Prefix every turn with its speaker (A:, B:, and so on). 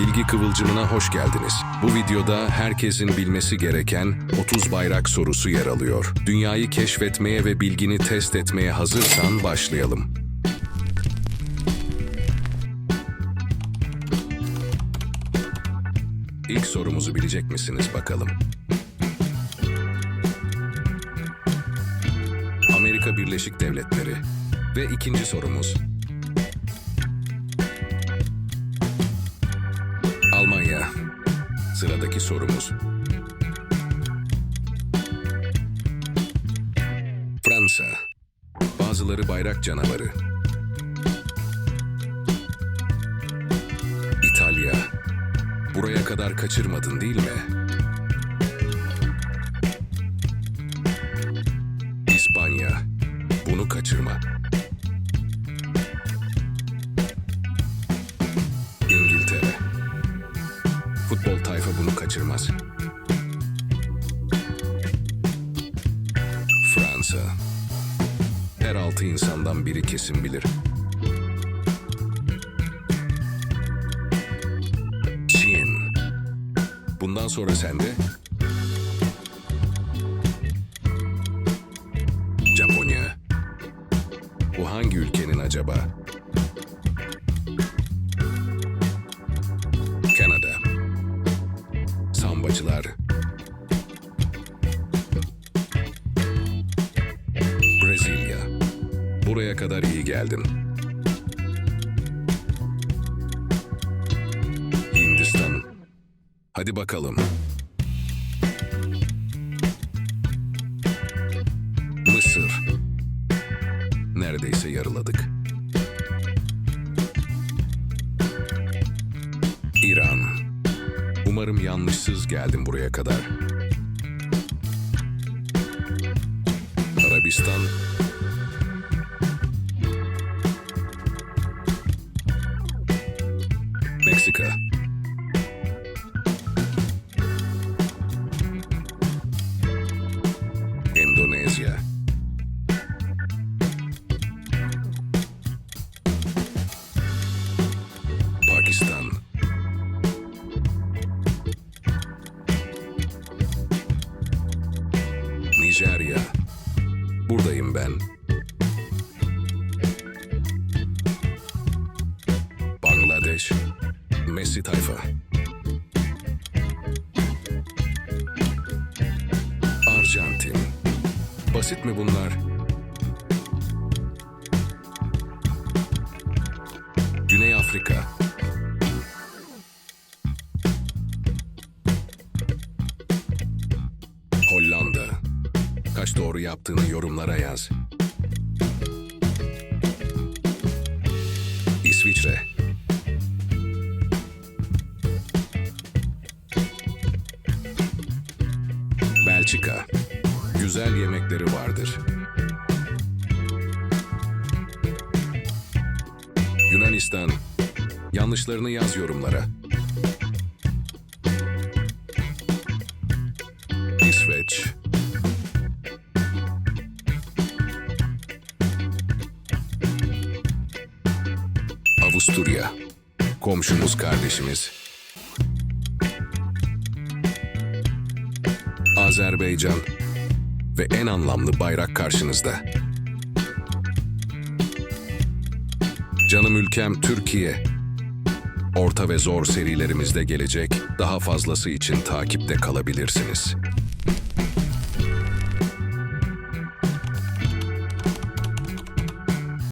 A: Bilgi Kıvılcımına hoş geldiniz. Bu videoda herkesin bilmesi gereken 30 bayrak sorusu yer alıyor. Dünyayı keşfetmeye ve bilgini test etmeye hazırsan başlayalım. İlk sorumuzu bilecek misiniz bakalım? Amerika Birleşik Devletleri ve ikinci sorumuz Sıradaki sorumuz. Fransa. Bazıları bayrak canavarı. İtalya. Buraya kadar kaçırmadın değil mi? İspanya. Bunu kaçırma. Kaçırmaz. Fransa. Her altı insandan biri kesin bilir. Çin. Bundan sonra sende. Japonya. Bu hangi ülkenin acaba? Sambacılar. Brezilya. Buraya kadar iyi geldin. Hindistan. Hadi bakalım. Mısır. Neredeyse yarıladık. Umarım yanlışsız geldim buraya kadar. Arabistan. Meksika. Endonezya. Pakistan. Buradayım ben. Bangladeş. Messi tayfa. Arjantin. Basit mi bunlar? Güney Afrika. Kaç doğru yaptığını yorumlara yaz. İsviçre. Belçika. Güzel yemekleri vardır. Yunanistan. Yanlışlarını yaz yorumlara. İsveç. Avusturya. Komşumuz kardeşimiz. Azerbaycan ve en anlamlı bayrak karşınızda. Canım ülkem Türkiye. Orta ve zor serilerimizde gelecek, daha fazlası için takipte kalabilirsiniz.